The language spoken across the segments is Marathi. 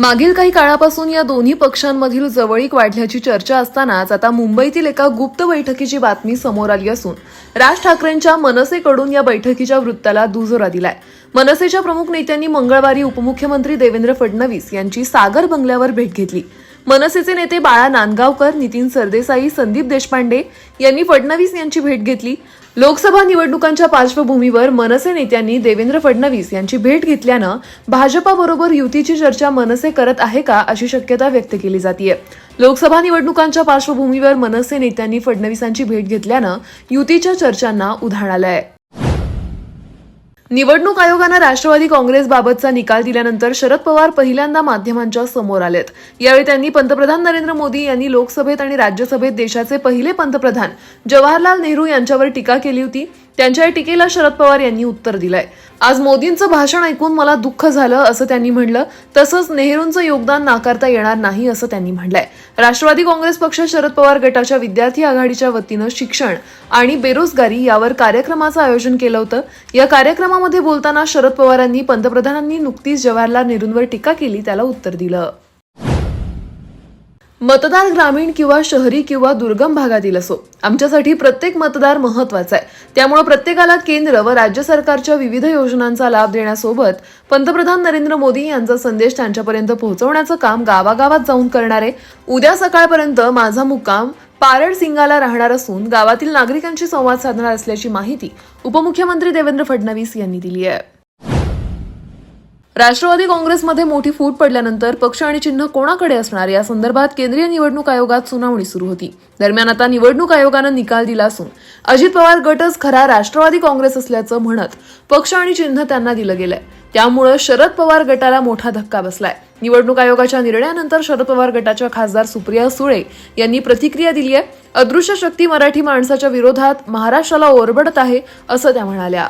मागील काही काळापासून या दोन्ही पक्षांमधील जवळीक वाढल्याची चर्चा असतानाच आता मुंबईतील एका गुप्त बैठकीची बातमी समोर आली असून राज ठाकरेंच्या मनसेकडून या बैठकीच्या वृत्ताला दुजोरा दिलाय. मनसेच्या प्रमुख नेत्यांनी मंगळवारी उपमुख्यमंत्री देवेंद्र फडणवीस यांची सागर बंगल्यावर भेट घेतली. मनसेचे नेते बाळा नांदगावकर नितीन सरदेसाई संदीप देशपांडे यांनी फडणवीस यांची भेट घेतली. लोकसभा निवडणुकांच्या पार्श्वभूमीवर मनसे नेत्यांनी देवेंद्र फडणवीस यांची भेट घेतल्यानं भाजपाबरोबर युतीची चर्चा मनसे करत आहे का अशी शक्यता व्यक्त केली जातीये. लोकसभा निवडणुकांच्या पार्श्वभूमीवर मनसे नेत्यांनी फडणवीसांची भेट घेतल्यानं युतीच्या चर्चांना उधाण आहे निवडणूक आयोगानं राष्ट्रवादी काँग्रेसबाबतचा निकाल दिल्यानंतर शरद पवार पहिल्यांदा माध्यमांच्या समोर आलेत. यावेळी त्यांनी पंतप्रधान नरेंद्र मोदी यांनी लोकसभेत आणि राज्यसभेत देशाचे पहिले पंतप्रधान जवाहरलाल नेहरू यांच्यावर टीका केली होती. त्यांच्या या टीकेला शरद पवार यांनी उत्तर दिलंय. आज मोदींचं भाषण ऐकून मला दुःख झालं असं त्यांनी म्हणलं. तसंच नेहरूंचं योगदान नाकारता येणार नाही असं त्यांनी म्हणलंय. राष्ट्रवादी काँग्रेस पक्ष शरद पवार गटाच्या विद्यार्थी आघाडीच्या वतीनं शिक्षण आणि बेरोजगारी यावर कार्यक्रमाचं आयोजन केलं होतं. या कार्यक्रमामध्ये बोलताना शरद पवारांनी पंतप्रधानांनी नुकतीच जवाहरलाल नेहरूंवर टीका केली त्याला उत्तर दिलं. मतदार ग्रामीण किंवा शहरी किंवा दुर्गम भागातील असो. आमच्यासाठी प्रत्येक मतदार महत्त्वाचा आहे. त्यामुळे प्रत्येकाला केंद्र व राज्य सरकारच्या विविध योजनांचा लाभ देण्यासोबत पंतप्रधान नरेंद्र मोदी यांचा संदेश त्यांच्यापर्यंत पोहोचवण्याचं काम गावागावात जाऊन करणार आहे. उद्या सकाळपर्यंत माझा मुक्काम पारड सिंगाला राहणार असून गावातील नागरिकांशी संवाद साधणार असल्याची माहिती उपमुख्यमंत्री देवेंद्र फडणवीस यांनी दिली आहे. राष्ट्रवादी काँग्रेसमध्ये मोठी फूट पडल्यानंतर पक्ष आणि चिन्ह कोणाकडे असणार? या संदर्भात केंद्रीय निवडणूक आयोगात सुनावणी सुरू होती. दरम्यान आता निवडणूक आयोगानं निकाल दिला असून अजित पवार गटच खरा राष्ट्रवादी काँग्रेस असल्याचं म्हणत पक्ष आणि चिन्ह त्यांना दिलं गेलंय. त्यामुळं शरद पवार गटाला मोठा धक्का बसलाय. निवडणूक आयोगाच्या निर्णयानंतर शरद पवार गटाच्या खासदार सुप्रिया सुळे यांनी प्रतिक्रिया दिली आहे. अदृश्य शक्ती मराठी माणसाच्या विरोधात महाराष्ट्राला ओरबडत आहे असं त्या म्हणाल्या.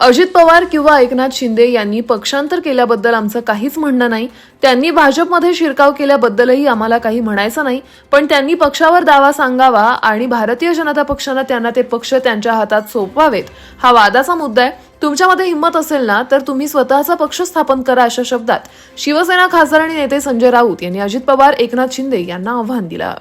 अजित पवार किंवा एकनाथ शिंदे यांनी पक्षांतर केल्याबद्दल आमचं काहीच म्हणणं नाही. त्यांनी भाजपमध्ये शिरकाव केल्याबद्दलही आम्हाला काही म्हणायचं नाही. पण त्यांनी पक्षावर दावा सांगावा आणि भारतीय जनता पक्षानं त्यांना ते पक्ष त्यांच्या हातात सोपवावेत. हा वादाचा मुद्दा आहे. तुमच्यामध्ये हिंमत असेल ना तर तुम्ही स्वतःचा पक्ष स्थापन करा अशा शब्दात. शिवसेना खासदार आणि नेते संजय राऊत यांनी अजित पवार एकनाथ शिंदे यांना आव्हान दिलं.